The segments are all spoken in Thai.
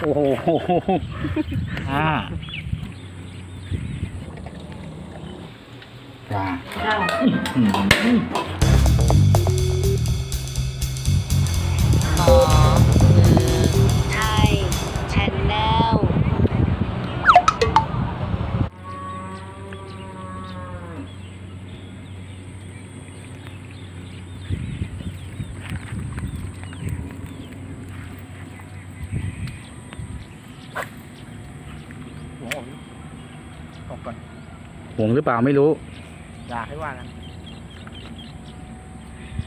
โอ้โหอ่าว้าอืมขอ ห่วงหรือเปล่าไม่รู้อยากให้ว่ากัน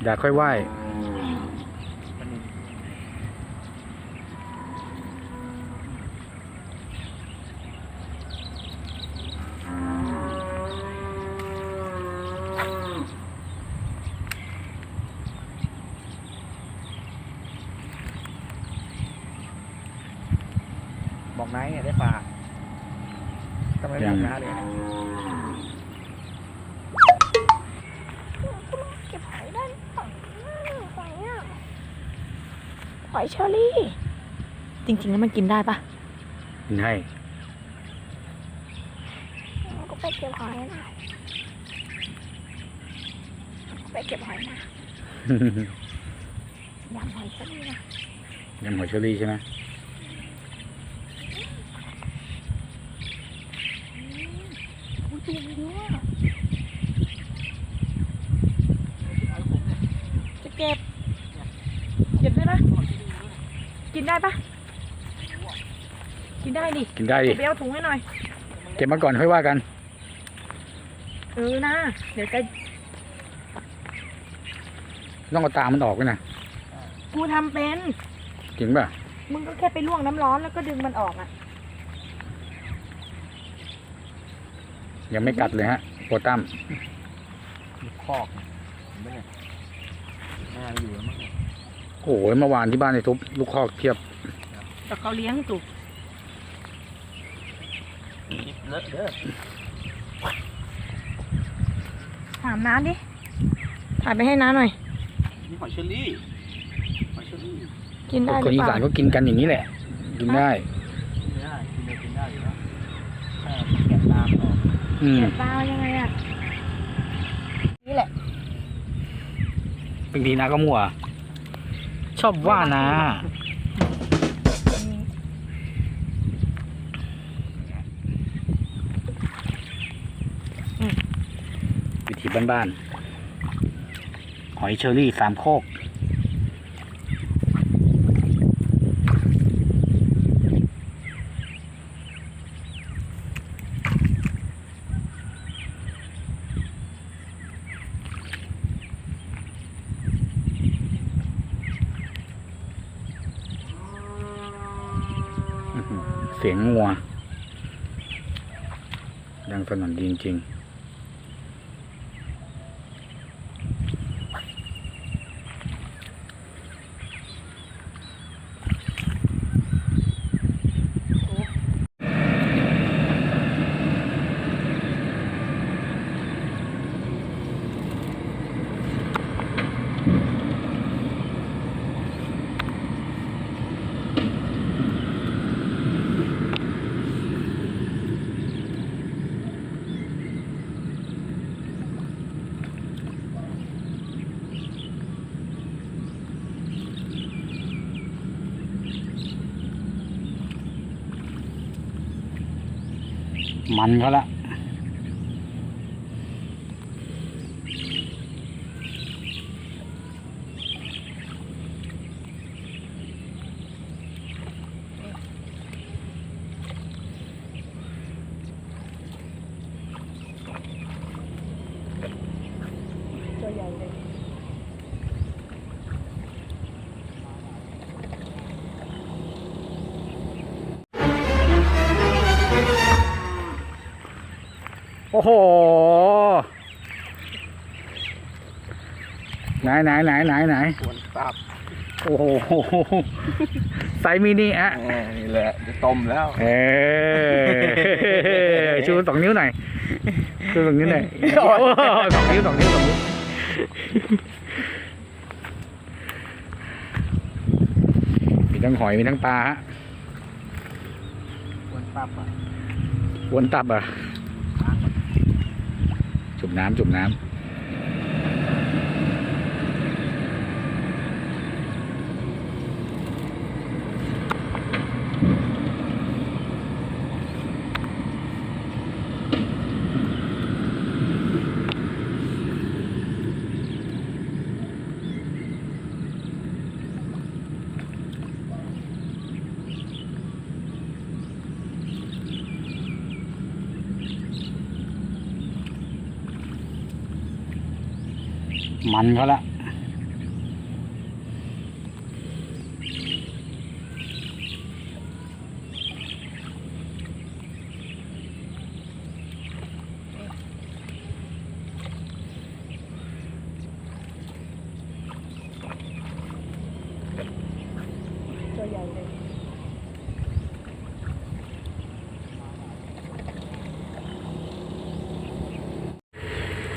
อยากค่อยไหว้มันมีบอกนายเนี่ยได้ปลาทำไมไม่บอกน้าเลย เก็บหอยได้ฝั่งหอยอะห อยเชอรี่ จริง ๆ แล้วมันกินได้ปะให้เราก็ไปเก็บหอยนะไปเก็บหอยนะยำหอยเชอรี่นะยำหอยเชอรี่ใช่ไหม อุ้ยตัวเยอะอะจะเก็บ เก็บได้ปะ กินได้ปะกินได้ดิกินได้ดิไปเอาถุงให้หน่อย เก็บมาก่อนค่อยว่ากัน เออนะ เดี๋ยวจะต้องเอาตามันออกด้วยนะกูทำเป็น จริงป่ะมึงก็แค่ไปลวกน้ำร้อนแล้วก็ดึงมันออกอะ ยังไม่กัดเลยฮะโปรตัมลูกคอกเห็นไหมเนี่ยน่าอยู่แล้วมั้งเนี่ย โอ้โหเมื่อวานที่บ้านในทุบลูกคอกเทียบแต่เขาเลี้ยงถูกเลอะเด้อถามน้าดิถ่ายไปให้น้าหน่อยนี่หอยเชอรี่หอยเชอรี่กินได้หครืนออีเปสานล่าก็กินกันอย่างนี้แหละ กินได้ กินได้กินได้กินได้อยู่แล้วแค่แกะตามออกอืมเก็บปลายังไงอะนี่แหละบางทีนาก็มั่ว ชอบว่านะ วิธีบ้านๆ หอยเชอรี่สามโคก อื้อหือเสียงงัว ดังสนั่นจริงๆ มันเขาละ โอ้โห ไหนไหนไหนไหนไหนส่วนตับโอ้โหไซส์มินิอะแหมนี่แหละจะต้มแล้วเออชูสองนิ้วหน่อยชูสองนิ้วหน่อยโอ้โหสองนิ้วสองนิ้วสองนิ้วมีทั้งหอยมีทั้งปลาฮะวนปั๊บอะวนตับอะ จุ่มน้ำจุ่มน้ำ มันเขาละตัวใหญ่เลย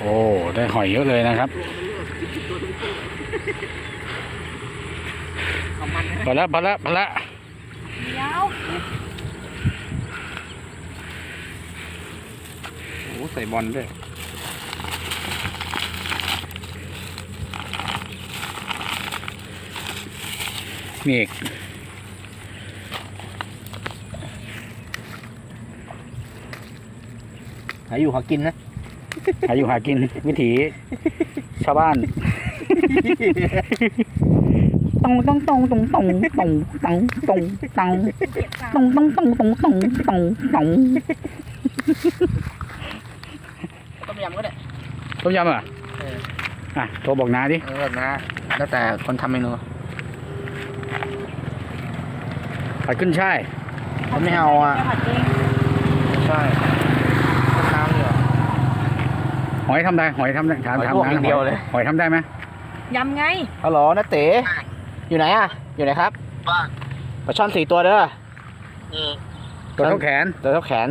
โอ้ ได้หอยเยอะเลยนะครับ เอามันนะพอละพอละพอละยาวโอ้ใส่บอลด้วยมีอีกหาอยู่หากินนะ หาอยู่หากินวิถีชาวบ้าน ตองตองตองตองตองตองตองตองตองตองตองตองตองตองตองตองต้มยำก็ได้ต้มยำอะเอออะโทรบอกนาดิเออนะแล้วแต่คนทำเมนูผัดขึ้นช่ายผมไม่เอาอะผัดเองใช่น้ำเหรอหอยทำได้หอยทำได้ถามหอยถามลวกนะอย่างเดียวเลยหอยทำได้ไหม ยำไงฮัลโหลนะเต๋อยู่ไหนอะ อยู่ไหนครับบ้านปลาช่อนสี่ตัวเด้อตัวเท่าแขนตัวเท่าแขน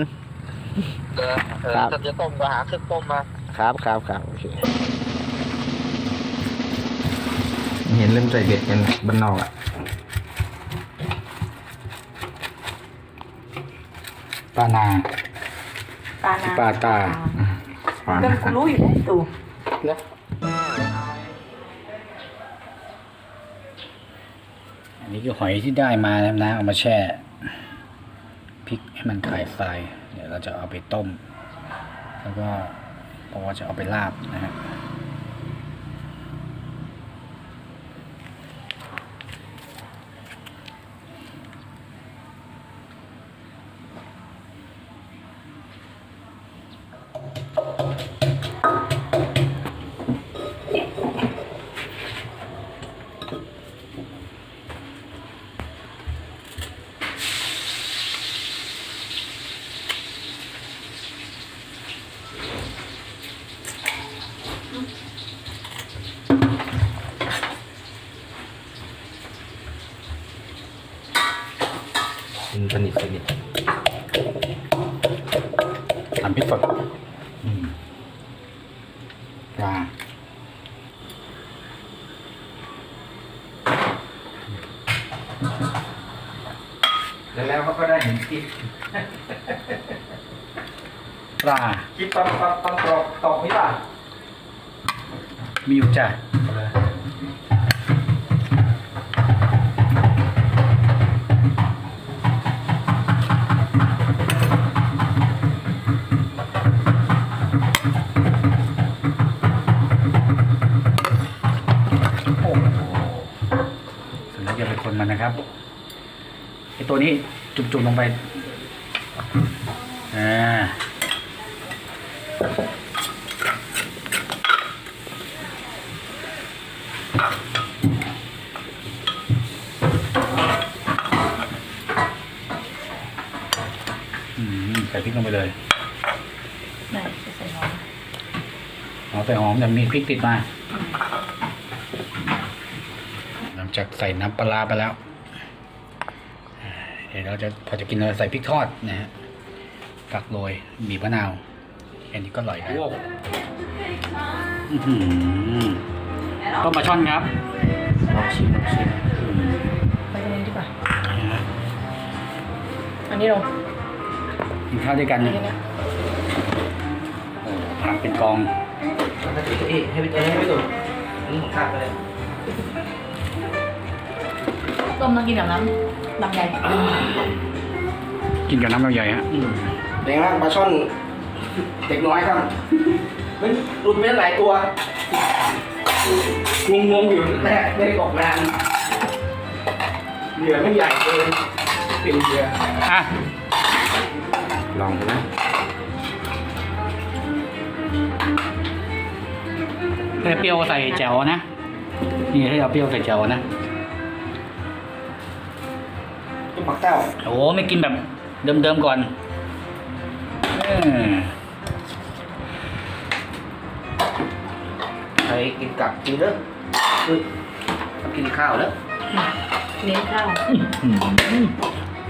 เออเออครับถ้าจะต้มก็หาเครื่องต้มมา ครับครับครับโอเคเห็นเริ่มใส่เบ็ดกันบ้านนอกอะปลานาปลานาปลาตาหวานก็กูรู้อยู่แล้วตู่อันนี้ หอยที่ได้มานะครับนะเอามาแช่พริกให้มันคลายทราย เดี๋ยวเราจะเอาไปต้ม แล้วก็เพราะว่าจะเอาไปลาบนะฮะ เป็นสนิทสนิท ทำพริกสดอืมปลา แล้วแล้วเขาก็ได้เห็นคลิปปลา คลิปปั๊บปั๊บปั๊บตอกตอกนี่ป่ะมีอยู่จ้ะโอ้โหเสร็จแล้วอย่าไปคนมันนะครับไอ ตัวนี้จุ่มๆลงไปอ่าอืมใส่พริกลงไปเลยไหนจะใส่หอมเอาใส่หอมแต่มีพริกติดมา หลังจากใส่น้ำปลาร้าไปแล้ว เดี๋ยวเราจะพอจะกินเราใส่พริกทอดนะฮะตักโรยบีบมะนาวแค่นี้ก็อร่อยแล้วอื้อหือต้มปลาช่อนครับลองชิมลองชิมอืมไปตรงนี้ดีกว่าอันนี้ลงกินข้าวด้วยกันเนี่ยโอ้ผักเป็นกองให้พี่เอ๊ะให้พี่เอ๊ะให้พี่ตุ่มอันนี้ผมคาดไปเลยต้มต้องกินกับน้ำ ลำไยกินกับน้ำลำไยฮะแดงมากปลาช่อนเด็กน้อยครับมันหลุดไปหลายตัวงงงๆอยู่แรกไม่ได้ออกนานเหลือไม่ใหญ่เกินเป็นเรืออะลองดูนะถ้าเปรี้ยวใส่แจ่วนะ นี่ถ้าเอาเปรี้ยวใส่แจ่วนะ ต้มปักเต้าโอ้ไม่กินแบบเดิมๆก่อนเออใครกินกับกินเด้อเฮ้ยกินข้าวแล้วเน้นข้าว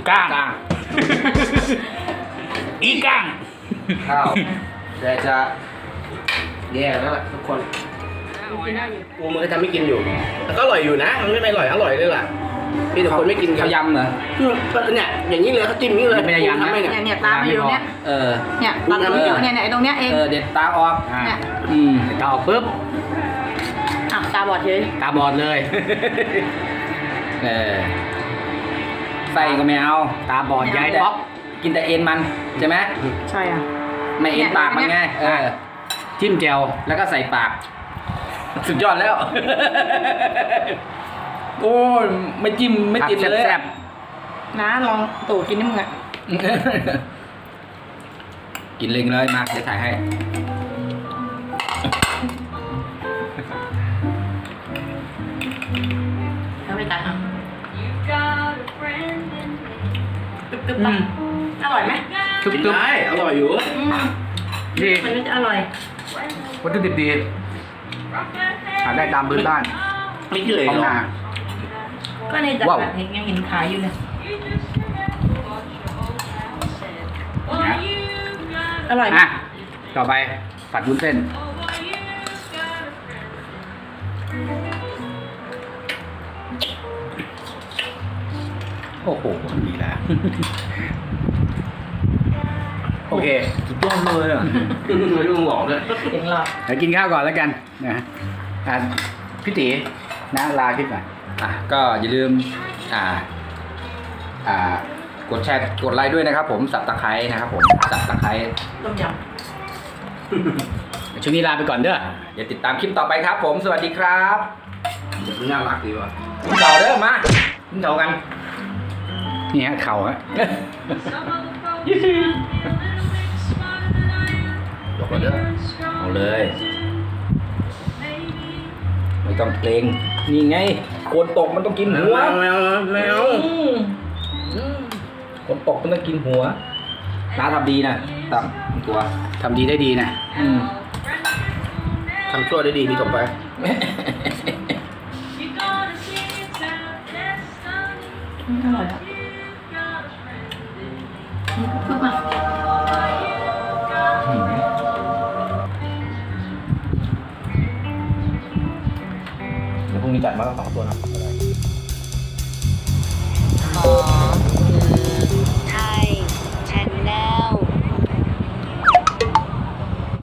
ก้างกลางอีก้างข้าวแต่จะแย่แล้วล่ะทุกคนกูมือทำไม่กินอยู่แต่ก็อร่อยอยู่นะ มันไม่ไม่อร่อย อร่อยเลยล่ะ พี่แต่คนไม่กินกันเขายำเหรอก็เนี่ยอย่างนี้เลยเขาจิ้มอย่างนี้เลยไม่ได้ยำนะทำไม่เนี่เนี่ยยเนี่ยตามมาอยู่ตรงเนี้ยเออเนี่ยตามมาอยู่เนี่ยเนี่ยไอ้ตรงเนี้ยเองเออเด็ดตาออกอ่าเนี่ยอืมเดี๋ยวตาออกปุ๊บอะตาบอดเฉยตาบอดเลยเออไส้ก็ไม่เอาตาบอดย้ายป๊อกกินแต่เอ็นมันใช่ไหมใช่อะไม่เอ็นปากมันไงเออจิ้มแจวแล้วก็ใส่ปาก สุดยอดแล้ว โอ้ยไม่จิ้มไม่ติดเลยแซ่บนะลองตู่กินนี่มึงอะกินเล็งเลยมาเดี๋ยวถ่ายให้ แล้วไปตัดอะตึ๊บตึ๊บอืปะมอร่อยไหมทุบกินทุบได้อร่อยอยู่อืมดีมันก็จะอร่อยวัตถุดิบดีหาได้ตามพื้นบ้านไม่ขี้เหร่ท้องหรอนา ก็ในตว้าวลาดเห็นยังเห็นขายอยู่เลยเนี่ยอร่อยไหมอะต่อไปผัดวุ้นเส้น โอ้โหดีแล้ว โอเคสุดยอดเลยอะไม่รู้มึงบอกด้วยเสียงหลอดเดี๋ยวกินข้าวก่อนแล้วกันนะฮะอะพี่ตีนะลาคลิปหน่อย อะก็อย่าลืมอ่าอ่ากดแชร์กดไลค์ด้วยนะครับ ผมสับตะไคร้นะครับ ผมสับตะไคร้ต้มยช่วงนี้ลาไปก่อนเด้อเดี๋ยวติดตามคลิปต่อไปครับ ผมสวัสดีครับเดี๋ยวมันน่ารักดีว่ะกินเข่าเด้อมากินเข่ากันนี่ฮะเข่าฮะบอกก่อนเด้อเอาเลย ไม่ต้องเกรงนี่ไง คนตกมันต้องกินหัวแมวแมวคนตกมันต้องกินหัวน้าทำดีนะตับตัวทำดีได้ดีนะอืมทำชั่วได้ดีมีต่อไปำอืมอร่อยอะ เดี๋ยวพ